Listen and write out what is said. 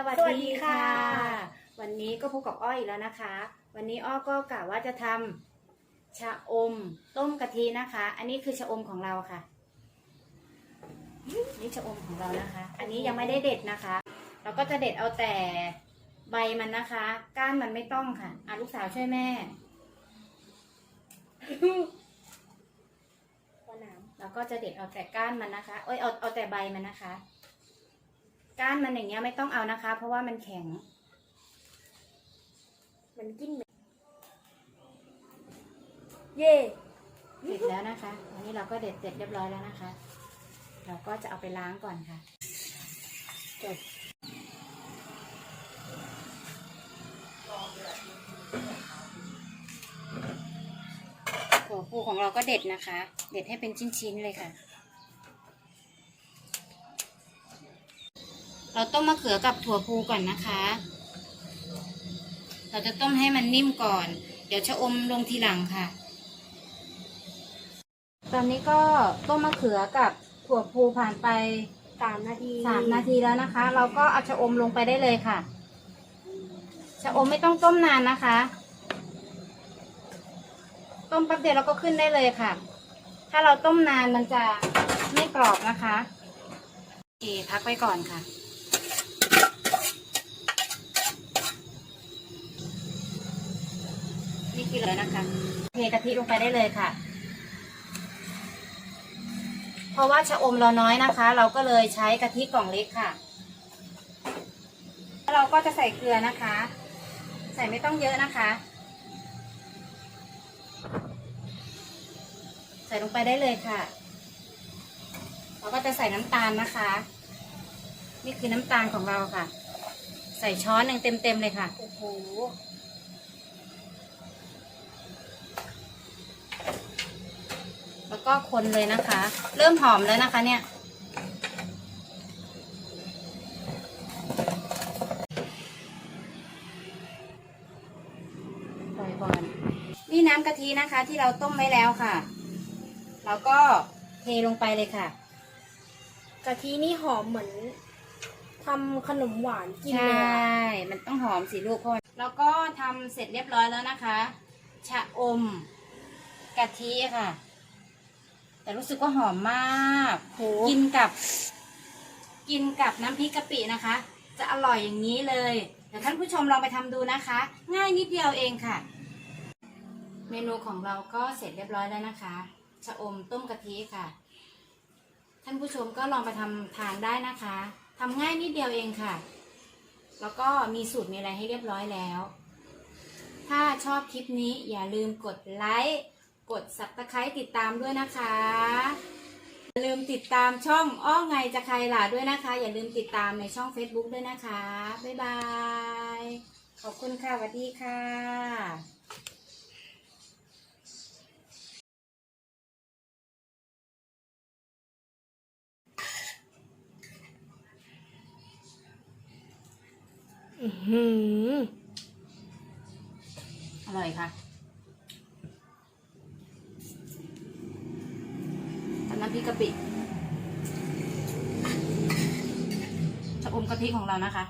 สวัสสวัสดีดีค่ะค่ะ วันนี้ก็พบกับอ้อยอีกแล้วนะคะ วันนี้อ้อก็กะว่าจะทำชะอมต้มกะทินะคะ อันนี้คือชะอมของเราค่ะ นี่ชะอมของเรานะคะ อันนี้ยังไม่ได้เด็ดนะคะ เราก็จะเด็ดเอาแต่ใบมันนะคะ ก้านมันไม่ต้องค่ะอะลูกสาวช่วยแม่หัวหน้เราก็จะเด็ดเอาแต่ก้านมันนะคะ เอ้ยเอาเอาแต่ใบมันนะคะ ก้านมันอย่างเงี้ยไม่ต้องเอานะคะ เพราะว่ามันแข็งำมันกินเหม็นเย่เสร็จแล้วนะคะ อันนี้เราก็เด็ดเสร็จเรียบร้อยแล้วนะคะ เราก็จะเอาไปล้างก่อนค่ะจบถั่วปูของเราก็เด็ดนะคะ เด็ดให้เป็นชิ้นๆเลยค่ะ เราต้มมะเขือกับถั่วพูก่อนนะคะ เราจะต้มให้มันนิ่มก่อน เดี๋ยวชะอมลงทีหลังค่ะ ตอนนี้ก็ต้มมะเขือกับถั่วพูผ่านไปสามนาทีสามนาทีแล้วนะคะ เราก็เอาชะอมลงไปได้เลยค่ะ ชะอมไม่ต้องต้มนานนะคะ ต้มแป๊บเดียวเราก็ขึ้นได้เลยค่ะ ถ้าเราต้มนานมันจะไม่กรอบนะคะโอเคพักไปก่อนค่ะ นี่คือเลยนะคะเทกะทิลงไปได้เลยค่ะ เพราะว่าชะอมเราน้อยนะคะ เราก็เลยใช้กะทิกล่องเล็กค่ะแล้วเราก็จะใส่เกลือนะคะ ใส่ไม่ต้องเยอะนะคะ ใส่ลงไปได้เลยค่ะ เราก็จะใส่น้ำตาลนะคะ นี่คือน้ำตาลของเราค่ะ ใส่ช้อนหนึ่งเต็มๆเลยค่ะโอ้โห แล้วก็คนเลยนะคะ เริ่มหอมแล้วนะคะเนี่ยปล่อยก่อนนี่น้ำกะทินะคะที่เราต้มไว้แล้วค่ะ เราก็เทลงไปเลยค่ะ กะทินี่หอมเหมือนทำขนมหวานกินใชเลยอะ่มันต้องหอมสิลูกพ่อแล้วก็ทำเสร็จเรียบร้อยแล้วนะคะ ชะอม กะทิค่ะ แต่รู้สึกว่าหอมมาก โหกินกับ กินกับน้ำพริกกะปินะคะ จะอร่อยอย่างนี้เลย เดี๋ยวท่านผู้ชมลองไปทำดูนะคะ ง่ายนิดเดียวเองค่ะ เมนูของเราก็เสร็จเรียบร้อยแล้วนะคะชะอมต้มกะทิค่ะ ท่านผู้ชมก็ลองไปทำทานได้นะคะทำง่ายนิดเดียวเองค่ะ แล้วก็มีสูตรมีอะไรให้เรียบร้อยแล้ว ถ้าชอบคลิปนี้อย่าลืมกดไลค์ กด subscribe ติดตามด้วยนะคะอย่าลืมติดตามช่องอ้อไงจะใครล่ะด้วยนะคะ อย่าลืมติดตามในช่อง Facebook ด้วยนะคะ บ๊ายบาย ขอบคุณค่ะสวัสดีค่ะอื้อหืออร่อยค่ะ ที่กะปิชะอมกะทิของเรานะคะ